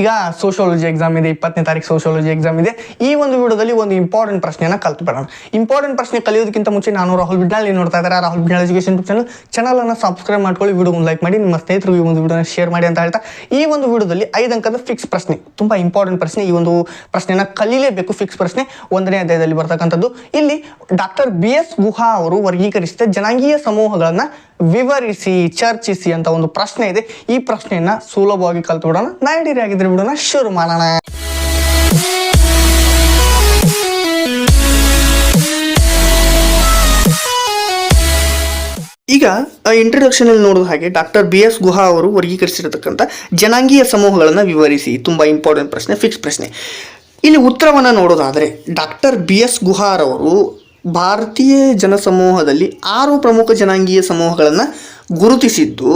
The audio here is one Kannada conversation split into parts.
ಈಗ ಸೋಷಿಯಾಲಜಿ ಎಕ್ಸಾಮ್ ಇದೆ, ಇಪ್ಪತ್ತನೇ ತಾರೀಕು ಸೋಷಿಯಾಲಜಿ ಎಕ್ಸಾಮ್ ಇದೆ. ಈ ಒಂದು ವಿಡಿಯೋದಲ್ಲಿ ಒಂದು ಇಂಪಾರ್ಟೆಂಟ್ ಪ್ರಶ್ನೆಯನ್ನು ಕಲ್ತು ಬಿಡೋಣ. ಇಂಪಾರ್ಟೆಂಟ್ ಪ್ರಶ್ನೆ ಕಲಿಯೋದಕ್ಕಿಂತ ಮುಂಚೆ ನಾನು ರಾಹುಲ್ ಬಿಡ್ನಾಳ್ ನೀವು ನೋಡ್ತಾ ಇದ್ದಾರೆ? Rahul Bidnal education channel channel ಅನ್ನು ಸಬ್ಸ್ಕ್ರೈಬ್ ಮಾಡ್ಕೊಳ್ಳಿ ವಿಡಿಯೋ ಒಂದು ಲೈಕ್ ಮಾಡಿ, ನಿಮ್ಮ ಸ್ನೇಹಿತರು ಈ ಒಂದು ವಿಡಿಯೋನ ಶೇರ್ ಮಾಡಿ ಅಂತ ಹೇಳ್ತಾ. ಈ ಒಂದು ವಿಡಿಯೋದಲ್ಲಿ ಐದು ಅಂಕದ ಫಿಕ್ಸ್ ಪ್ರಶ್ನೆ, ತುಂಬ ಇಂಪಾರ್ಟೆಂಟ್ ಪ್ರಶ್ನೆ. ಈ ಒಂದು ಪ್ರಶ್ನೆನ ಕಲಿಯಲೇಬೇಕು ಫಿಕ್ಸ್ ಪ್ರಶ್ನೆ. ಒಂದನೇ ಅಧ್ಯಾಯದಲ್ಲಿ ಬರ್ತಕ್ಕಂಥದ್ದು. ಇಲ್ಲಿ ಡಾಕ್ಟರ್ ಬಿ ಎಸ್ ಗುಹಾ ಅವರು ವರ್ಗೀಕರಿಸಿದ ಜನಾಂಗೀಯ ಸಮೂಹಗಳನ್ನ ವಿವರಿಸಿ, ಚರ್ಚಿಸಿ ಅಂತ ಒಂದು ಪ್ರಶ್ನೆ ಇದೆ. ಈ ಪ್ರಶ್ನೆಯನ್ನ ಸುಲಭವಾಗಿ ಕಲ್ತು ಬಿಡೋಣ ನಾಯಡಿರಿ ಆಗಿದ್ರೆ ಬಿಡೋಣ. ಶುರು ಮಾಡೋಣ. ಈಗ ಇಂಟ್ರೊಡಕ್ಷನ್ ಅಲ್ಲಿ ನೋಡಿದ ಹಾಗೆ ಡಾಕ್ಟರ್ ಬಿ ಎಸ್ ಗುಹಾ ಅವರು ವರ್ಗೀಕರಿಸಿರತಕ್ಕಂಥ ಜನಾಂಗೀಯ ಸಮೂಹಗಳನ್ನು ವಿವರಿಸಿ. ತುಂಬಾ ಇಂಪಾರ್ಟೆಂಟ್ ಪ್ರಶ್ನೆ ಫಿಕ್ಸ್ ಪ್ರಶ್ನೆ. ಇಲ್ಲಿ ಉತ್ತರವನ್ನು ನೋಡೋದಾದರೆ, ಡಾಕ್ಟರ್ ಬಿ ಎಸ್ ಗುಹಾರವರು ಭಾರತೀಯ ಜನಸಮೂಹದಲ್ಲಿ ಆರು ಪ್ರಮುಖ ಜನಾಂಗೀಯ ಸಮೂಹಗಳನ್ನು ಗುರುತಿಸಿದ್ದು,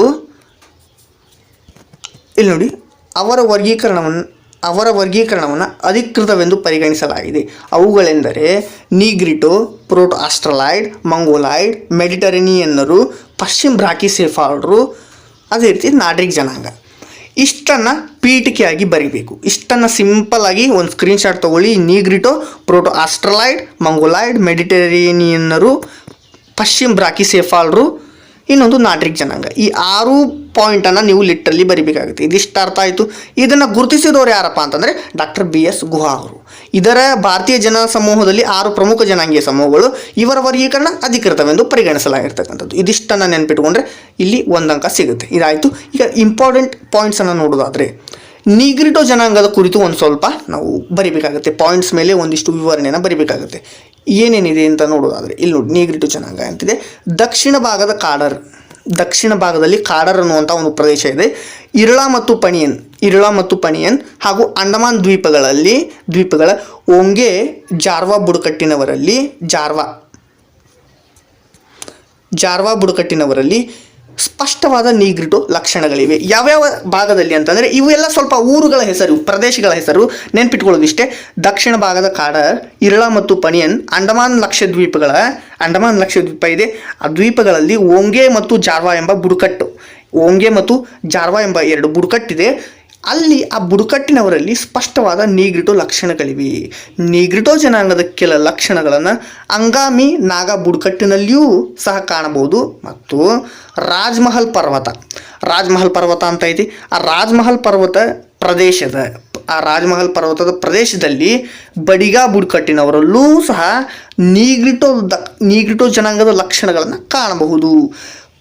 ಇಲ್ಲಿ ನೋಡಿ, ಅವರ ವರ್ಗೀಕರಣವನ್ನು ಅವರ ವರ್ಗೀಕರಣವನ್ನು ಅಧಿಕೃತವೆಂದು ಪರಿಗಣಿಸಲಾಗಿದೆ. ಅವುಗಳೆಂದರೆ ನೀಗ್ರಿಟೋ, ಪ್ರೋಟೋ ಆಸ್ಟ್ರಲಾಯ್ಡ್ ಮಂಗೋಲಾಯ್ಡ್ ಮೆಡಿಟರೇನಿಯನ್ನರು, ಪಶ್ಚಿಮ ಬ್ರಾಕಿಸೆಫಾಲ್ಡ್ರು ಅದೇ ರೀತಿ ನಾಡ್ರಿಕ್ ಜನಾಂಗ. ಇಷ್ಟನ್ನು ಪೀಠಿಕೆಯಾಗಿ ಬರಿಬೇಕು. ಇಷ್ಟನ್ನು ಸಿಂಪಲ್ ಆಗಿ ಒಂದು ಸ್ಕ್ರೀನ್ಶಾಟ್ ತಗೊಳ್ಳಿ. ನೀಗ್ರಿಟೋ, ಪ್ರೋಟೋ ಆಸ್ಟ್ರಲಾಯ್ಡ್ ಮಂಗೋಲಾಯ್ಡ್ ಮೆಡಿಟರೇನಿಯನ್ನರು, ಪಶ್ಚಿಮ ಬ್ರಾಕಿಸೆಫಾಲ್ರು, ಇನ್ನೊಂದು ನಾಟ್ರಿಕ್ ಜನಾಂಗ. ಈ ಆರು ಪಾಯಿಂಟನ್ನು ನೀವು ಲಿಟ್ರಲ್ಲಿ ಬರಿಬೇಕಾಗುತ್ತೆ. ಇದಿಷ್ಟು ಅರ್ಥ ಆಯಿತು? ಇದನ್ನು ಗುರುತಿಸಿದವರು ಯಾರಪ್ಪ ಅಂತಂದರೆ ಡಾಕ್ಟರ್ ಬಿ ಎಸ್ ಗುಹಾ ಅವರು. ಇದರ ಭಾರತೀಯ ಜನ ಸಮೂಹದಲ್ಲಿ ಆರು ಪ್ರಮುಖ ಜನಾಂಗೀಯ ಸಮೂಹಗಳು ಇವರ ವರ್ಗೀಕರಣ, ಅಧಿಕೃತವೆಂದು ಪರಿಗಣಿಸಲಾಗಿರ್ತಕ್ಕಂಥದ್ದು. ಇದಿಷ್ಟನ್ನು ನೆನ್ಪಿಟ್ಕೊಂಡ್ರೆ ಇಲ್ಲಿ ಒಂದು ಅಂಕ ಸಿಗುತ್ತೆ. ಇದಾಯಿತು. ಈಗ ಇಂಪಾರ್ಟೆಂಟ್ ಪಾಯಿಂಟ್ಸನ್ನು ನೋಡೋದಾದರೆ, ನೀಗ್ರಿಟೋ ಜನಾಂಗದ ಕುರಿತು ಒಂದು ಸ್ವಲ್ಪ ನಾವು ಬರಿಬೇಕಾಗುತ್ತೆ. ಪಾಯಿಂಟ್ಸ್ ಮೇಲೆ ಒಂದಿಷ್ಟು ವಿವರಣೆಯನ್ನು ಬರಿಬೇಕಾಗುತ್ತೆ. ಏನೇನಿದೆ ಅಂತ ನೋಡೋದಾದರೆ, ಇಲ್ಲಿ ನೋಡಿ, ನೀಗ್ರಿಟೋ ಜನಾಂಗ ಅಂತಿದೆ. ದಕ್ಷಿಣ ಭಾಗದ ಕಾಡರ್, ದಕ್ಷಿಣ ಭಾಗದಲ್ಲಿ ಕಾಡರ್ ಅನ್ನುವಂಥ ಒಂದು ಪ್ರದೇಶ ಇದೆ. ಇರಳ ಮತ್ತು ಪಣಿಯನ್ ಇರಳ ಮತ್ತು ಪಣಿಯನ್ ಹಾಗೂ ಅಂಡಮಾನ್ ದ್ವೀಪಗಳಲ್ಲಿ, ದ್ವೀಪಗಳ ಓಂಗೆ, ಜಾರ್ವಾ ಬುಡಕಟ್ಟಿನವರಲ್ಲಿ, ಜಾರ್ವಾ ಜಾರ್ವಾ ಬುಡಕಟ್ಟಿನವರಲ್ಲಿ ಸ್ಪಷ್ಟವಾದ ನೀಗ್ರಿಟು ಲಕ್ಷಣಗಳಿವೆ. ಯಾವ್ಯಾವ ಭಾಗದಲ್ಲಿ ಅಂತಂದರೆ ಇವೆಲ್ಲ ಸ್ವಲ್ಪ ಊರುಗಳ ಹೆಸರು, ಪ್ರದೇಶಗಳ ಹೆಸರು ನೆನ್ಪಿಟ್ಕೊಳ್ಳೋದಿಷ್ಟೇ. ದಕ್ಷಿಣ ಭಾಗದ ಕಾಡ ಇರಳ ಮತ್ತು ಪಣಿಯನ್ ಅಂಡಮಾನ್ ಲಕ್ಷದ್ವೀಪಗಳ, ಅಂಡಮಾನ್ ಲಕ್ಷದ್ವೀಪ ಇದೆ. ಆ ದ್ವೀಪಗಳಲ್ಲಿ ಓಂಗೆ ಮತ್ತು ಜಾರ್ವಾ ಎಂಬ ಬುಡಕಟ್ಟು. ಓಂಗೆ ಮತ್ತು ಜಾರ್ವಾ ಎಂಬ ಎರಡು ಬುಡಕಟ್ಟಿದೆ. ಅಲ್ಲಿ ಆ ಬುಡಕಟ್ಟಿನವರಲ್ಲಿ ಸ್ಪಷ್ಟವಾದ ನೀಗ್ರಿಟೋ ಲಕ್ಷಣಗಳಿವೆ. ನೀಗ್ರಿಟೋ ಜನಾಂಗದ ಕೆಲ ಲಕ್ಷಣಗಳನ್ನು ಅಂಗಾಮಿ ನಾಗಾ ಬುಡಕಟ್ಟಿನಲ್ಲಿಯೂ ಸಹ ಕಾಣಬಹುದು. ಮತ್ತು ರಾಜ್ಮಹಲ್ ಪರ್ವತ. ರಾಜ್ಮಹಲ್ ಪರ್ವತ ಅಂತ ಐತಿ ಆ ರಾಜ್ಮಹಲ್ ಪರ್ವತ ಪ್ರದೇಶದ, ಆ ರಾಜ್ಮಹಲ್ ಪರ್ವತದ ಪ್ರದೇಶದಲ್ಲಿ ಬಡಿಗಾ ಬುಡಕಟ್ಟಿನವರಲ್ಲೂ ಸಹ ನೀಗ್ರಿಟೋ ದ, ನೀಗ್ರಿಟೋ ಜನಾಂಗದ ಲಕ್ಷಣಗಳನ್ನು ಕಾಣಬಹುದು.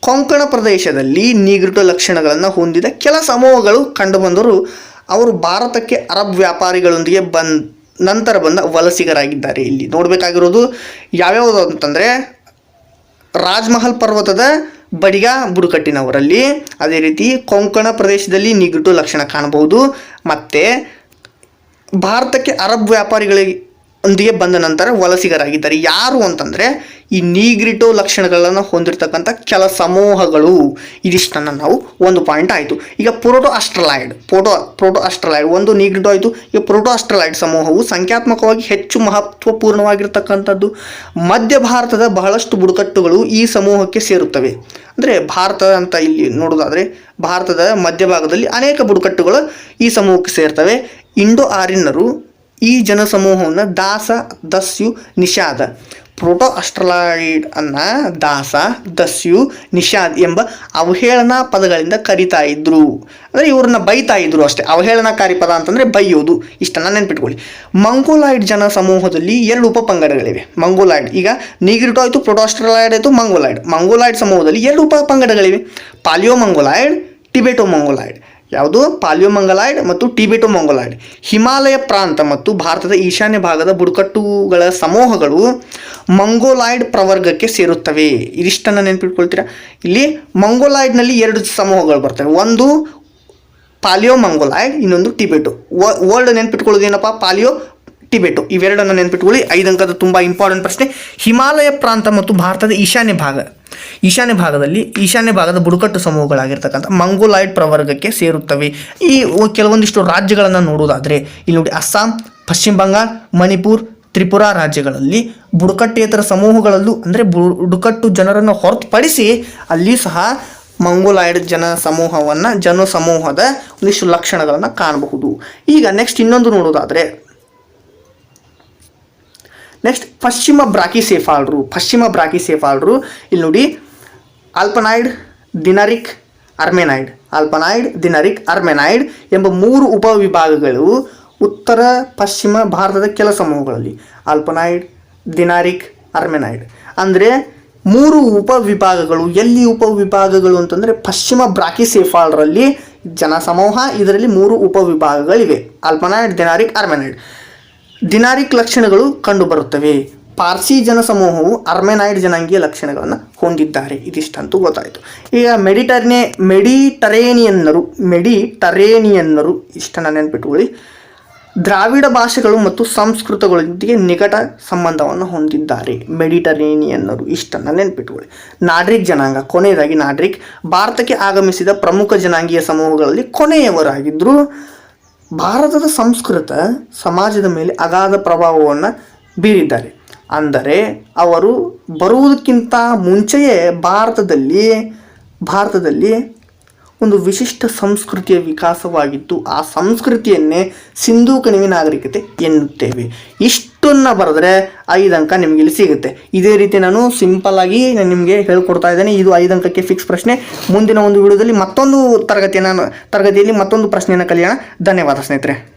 ಕೊಂಕಣ ಪ್ರದೇಶದಲ್ಲಿ ನೀಗ್ರಿಟೋ ಲಕ್ಷಣಗಳನ್ನು ಹೊಂದಿದ ಕೆಲ ಸಮೂಹಗಳು ಕಂಡುಬಂದರು ಅವರು ಭಾರತಕ್ಕೆ ಅರಬ್ ವ್ಯಾಪಾರಿಗಳೊಂದಿಗೆ ಬಂದ್, ನಂತರ ಬಂದ ವಲಸಿಗರಾಗಿದ್ದಾರೆ. ಇಲ್ಲಿ ನೋಡಬೇಕಾಗಿರೋದು ಯಾವ್ಯಾವುದು ಅಂತಂದರೆ ರಾಜ್ಮಹಲ್ ಪರ್ವತದ ಬಡಿಗ ಬುಡುಕಟ್ಟಿನವರಲ್ಲಿ ಅದೇ ರೀತಿ ಕೊಂಕಣ ಪ್ರದೇಶದಲ್ಲಿ ನಿಗುಟು ಲಕ್ಷಣ ಕಾಣಬಹುದು. ಮತ್ತು ಭಾರತಕ್ಕೆ ಅರಬ್ ವ್ಯಾಪಾರಿಗಳಿಗೆ ಒಂದಿಗೆ ಬಂದ ನಂತರ ವಲಸಿಗರಾಗಿದ್ದಾರೆ. ಯಾರು ಅಂತಂದರೆ ಈ ನೀಗ್ರಿಟೋ ಲಕ್ಷಣಗಳನ್ನು ಹೊಂದಿರತಕ್ಕಂಥ ಕೆಲ ಸಮೂಹಗಳು. ಇದಿಷ್ಟನ್ನು ನಾವು ಒಂದು ಪಾಯಿಂಟ್ ಆಯಿತು. ಈಗ proto australoid, proto proto australoid, ಒಂದು ನೀಗ್ರಿಟೋ ಆಯಿತು. ಈಗ ಪ್ರೋಟೋ ಅಸ್ಟ್ರಲಾಯ್ಡ್ ಸಮೂಹವು ಸಂಖ್ಯಾತ್ಮಕವಾಗಿ ಹೆಚ್ಚು ಮಹತ್ವಪೂರ್ಣವಾಗಿರ್ತಕ್ಕಂಥದ್ದು. ಮಧ್ಯ ಭಾರತದ ಬಹಳಷ್ಟು ಬುಡಕಟ್ಟುಗಳು ಈ ಸಮೂಹಕ್ಕೆ ಸೇರುತ್ತವೆ. ಅಂದರೆ ಭಾರತ ಅಂತ ಇಲ್ಲಿ ನೋಡೋದಾದರೆ ಭಾರತದ ಮಧ್ಯಭಾಗದಲ್ಲಿ ಅನೇಕ ಬುಡಕಟ್ಟುಗಳು ಈ ಸಮೂಹಕ್ಕೆ ಸೇರ್ತವೆ. ಇಂಡೋ ಆರ್ಯನ್ನರು ಈ ಜನಸಮೂಹವನ್ನು ದಾಸ, ದಸ್ಯು, ನಿಷಾದ. ಪ್ರೋಟೋ ಅಸ್ಟ್ರಲಾಯ್ಡ್ ಅನ್ನ ದಾಸ, ದಸ್ಯು, ನಿಷಾದ್ ಎಂಬ ಅವಹೇಳನಾ ಪದಗಳಿಂದ ಕರಿತಾ ಇದ್ರು. ಅಂದರೆ ಇವ್ರನ್ನ ಬೈತಾ ಇದ್ರು ಅಷ್ಟೇ. ಅವಹೇಳನಕಾರಿ ಪದ ಅಂತಂದರೆ ಬೈಯೋದು. ಇಷ್ಟನ್ನು ನೆನ್ಪಿಟ್ಕೊಳ್ಳಿ. ಮಂಗೋಲಾಯ್ಡ್ ಜನ ಸಮೂಹದಲ್ಲಿ ಎರಡು ಉಪಪಂಗಡಗಳಿವೆ. ಮಂಗೋಲಾಯ್ಡ್, ಈಗ ನೀಗ್ರಿಟೋ ಆಯಿತು ಪ್ರೋಟೋಸ್ಟ್ರಲಾಯ್ಡ್ ಆಯಿತು, ಮಂಗೋಲಾಯ್ಡ್. ಮಂಗೋಲಾಯ್ಡ್ ಸಮೂಹದಲ್ಲಿ ಎರಡು ಉಪಪಂಗಡಗಳಿವೆ. ಪಾಲಿಯೋ ಮಂಗೋಲಾಯ್ಡ್, ಟಿಬೆಟೋ ಮಂಗೋಲಾಯ್ಡ್. ಯಾವುದು? ಪಾಲಿಯೋಮಂಗಲಾಯ್ಡ್ ಮತ್ತು ಟಿಬೆಟೋ ಮಂಗೋಲಾಯ್ಡ್ ಹಿಮಾಲಯ ಪ್ರಾಂತ ಮತ್ತು ಭಾರತದ ಈಶಾನ್ಯ ಭಾಗದ ಬುಡಕಟ್ಟುಗಳ ಸಮೂಹಗಳು ಮಂಗೋಲಾಯ್ಡ್ ಪ್ರವರ್ಗಕ್ಕೆ ಸೇರುತ್ತವೆ. ಇದಿಷ್ಟನ್ನು ನೆನಪಿಟ್ಕೊಳ್ತೀರಾ? ಇಲ್ಲಿ ಮಂಗೋಲಾಯ್ಡ್ನಲ್ಲಿ ಎರಡು ಸಮೂಹಗಳು ಬರ್ತವೆ. ಒಂದು ಪಾಲಿಯೋ ಮಂಗೋಲಾಯ್ಡ್ ಇನ್ನೊಂದು ಟಿಬೆಟು. ವರ್ಲ್ಡ್ ನೆನ್ಪಿಟ್ಕೊಳ್ಳೋದು ಏನಪ್ಪ ಪಾಲಿಯೋ, ಟಿಬೆಟು. ಇವೆರಡನ್ನು ನೆನ್ಪಿಟ್ಕೊಳ್ಳಿ. ಐದು ಅಂಕದ ತುಂಬ ಇಂಪಾರ್ಟೆಂಟ್ ಪ್ರಶ್ನೆ. ಹಿಮಾಲಯ ಪ್ರಾಂತ ಮತ್ತು ಭಾರತದ ಈಶಾನ್ಯ ಭಾಗ. ಈಶಾನ್ಯ ಭಾಗದಲ್ಲಿ ಈಶಾನ್ಯ ಭಾಗದ ಬುಡಕಟ್ಟು ಸಮೂಹಗಳಾಗಿರ್ತಕ್ಕಂಥ ಮಂಗೋಲಾಯ್ಡ್ ಪ್ರವರ್ಗಕ್ಕೆ ಸೇರುತ್ತವೆ. ಈ ಕೆಲವೊಂದಿಷ್ಟು ರಾಜ್ಯಗಳನ್ನು ನೋಡುವುದಾದರೆ, ಇಲ್ಲಿ ನೋಡಿ ಅಸ್ಸಾಂ, ಪಶ್ಚಿಮ ಬಂಗಾಳ, ಮಣಿಪುರ್, ತ್ರಿಪುರಾ ರಾಜ್ಯಗಳಲ್ಲಿ ಬುಡಕಟ್ಟೇತರ ಸಮೂಹಗಳಲ್ಲೂ ಅಂದರೆ ಬುಡಕಟ್ಟು ಜನರನ್ನು ಹೊರತುಪಡಿಸಿ ಅಲ್ಲಿ ಸಹ ಮಂಗೋಲಾಯ್ಡ್ ಜನ ಸಮೂಹವನ್ನು, ಜನ ಸಮೂಹದ ಒಂದಿಷ್ಟು ಲಕ್ಷಣಗಳನ್ನು ಕಾಣಬಹುದು. ಈಗ ನೆಕ್ಸ್ಟ್ ಇನ್ನೊಂದು ನೋಡೋದಾದರೆ ನೆಕ್ಸ್ಟ್ ಪಶ್ಚಿಮ ಬ್ರಾಕಿಸೆಫಾಲ್ರು ಪಶ್ಚಿಮ ಬ್ರಾಕಿಸೆಫಾಲ್ರು ಇಲ್ಲಿ ನೋಡಿ, ಆಲ್ಪನಾಯ್ಡ್, ದಿನರಿಕ್, ಅರ್ಮೆನಾಯ್ಡ್. ಆಲ್ಪನಾಯ್ಡ್, ದಿನರಿಕ್, ಅರ್ಮೆನಾಯ್ಡ್ ಎಂಬ ಮೂರು ಉಪವಿಭಾಗಗಳು ಉತ್ತರ, ಪಶ್ಚಿಮ ಭಾರತದ ಕೆಲ ಸಮೂಹಗಳಲ್ಲಿ. ಆಲ್ಪನಾಯ್ಡ್, ದಿನಾರಿಕ್, ಅರ್ಮೆನಾಯ್ಡ್. ಅಂದರೆ ಮೂರು ಉಪವಿಭಾಗಗಳು. ಎಲ್ಲಿ ಉಪವಿಭಾಗಗಳು ಅಂತಂದರೆ ಪಶ್ಚಿಮ ಬ್ರಾಕಿಸೆಫಾಲ್ರಲ್ಲಿ ಜನಸಮೂಹ ಇದರಲ್ಲಿ ಮೂರು ಉಪವಿಭಾಗಗಳಿವೆ. ಆಲ್ಪನಾಯ್ಡ್, ದಿನಾರಿಕ್, ಅರ್ಮೆನಾಯ್ಡ್. ದಿನಾರಿಕ್ ಲಕ್ಷಣಗಳು ಕಂಡುಬರುತ್ತವೆ. ಪಾರ್ಸಿ ಜನಸಮೂಹವು ಅರ್ಮೆನಾಯ್ಡ್ ಜನಾಂಗೀಯ ಲಕ್ಷಣಗಳನ್ನು ಹೊಂದಿದ್ದಾರೆ. ಇದಿಷ್ಟಂತೂ ಗೊತ್ತಾಯಿತು. ಈಗ ಮೆಡಿಟರ್ನೇ, ಮೆಡಿಟರೇನಿಯನ್ನರು ಮೆಡಿಟರೇನಿಯನ್ನರು ಇಷ್ಟನ್ನು ನೆನ್ಪಿಟ್ಕೊಳ್ಳಿ. ದ್ರಾವಿಡ ಭಾಷೆಗಳು ಮತ್ತು ಸಂಸ್ಕೃತಗಳೊಂದಿಗೆ ನಿಕಟ ಸಂಬಂಧವನ್ನು ಹೊಂದಿದ್ದಾರೆ. ಮೆಡಿಟರೇನಿಯನ್ನರು ಇಷ್ಟನ್ನು ನೆನಪಿಟ್ಟುಕೊಳ್ಳಿ ನಾಡ್ರಿಕ್ ಜನಾಂಗ, ಕೊನೆಯದಾಗಿ ನಾಡ್ರಿಕ್. ಭಾರತಕ್ಕೆ ಆಗಮಿಸಿದ ಪ್ರಮುಖ ಜನಾಂಗೀಯ ಸಮೂಹಗಳಲ್ಲಿ ಕೊನೆಯವರಾಗಿದ್ದರು ಭಾರತದ ಸಂಸ್ಕೃತ ಸಮಾಜದ ಮೇಲೆ ಅಗಾಧ ಪ್ರಭಾವವನ್ನು ಬೀರಿದ್ದಾರೆ. ಅಂದರೆ ಅವರು ಬರುವುದಕ್ಕಿಂತ ಮುಂಚೆಯೇ ಭಾರತದಲ್ಲಿ ಭಾರತದಲ್ಲಿ ಒಂದು ವಿಶಿಷ್ಟ ಸಂಸ್ಕೃತಿಯ ವಿಕಾಸವಾಗಿದ್ದು ಆ ಸಂಸ್ಕೃತಿಯನ್ನೇ ಸಿಂಧೂ ಕಣಿವೆ ನಾಗರಿಕತೆ ಎನ್ನುತ್ತೇವೆ. ಇಷ್ಟನ್ನು ಬರೆದ್ರೆ ಐದು ಅಂಕ ನಿಮಗೆ ಇಲ್ಲಿ ಸಿಗುತ್ತೆ. ಇದೇ ರೀತಿ ನಾನು ಸಿಂಪಲ್ ಆಗಿ ನಾನು ನಿಮಗೆ ಹೇಳ್ಕೊಡ್ತಾ ಇದ್ದೇನೆ. ಇದು ಐದು ಅಂಕಕ್ಕೆ ಫಿಕ್ಸ್ ಪ್ರಶ್ನೆ. ಮುಂದಿನ ಒಂದು ವಿಡಿಯೋದಲ್ಲಿ ಮತ್ತೊಂದು ತರಗತಿಯನ್ನು, ತರಗತಿಯಲ್ಲಿ ಮತ್ತೊಂದು ಪ್ರಶ್ನೆಯನ್ನು ಕಲಿಯೋಣ. ಧನ್ಯವಾದ ಸ್ನೇಹಿತರೆ.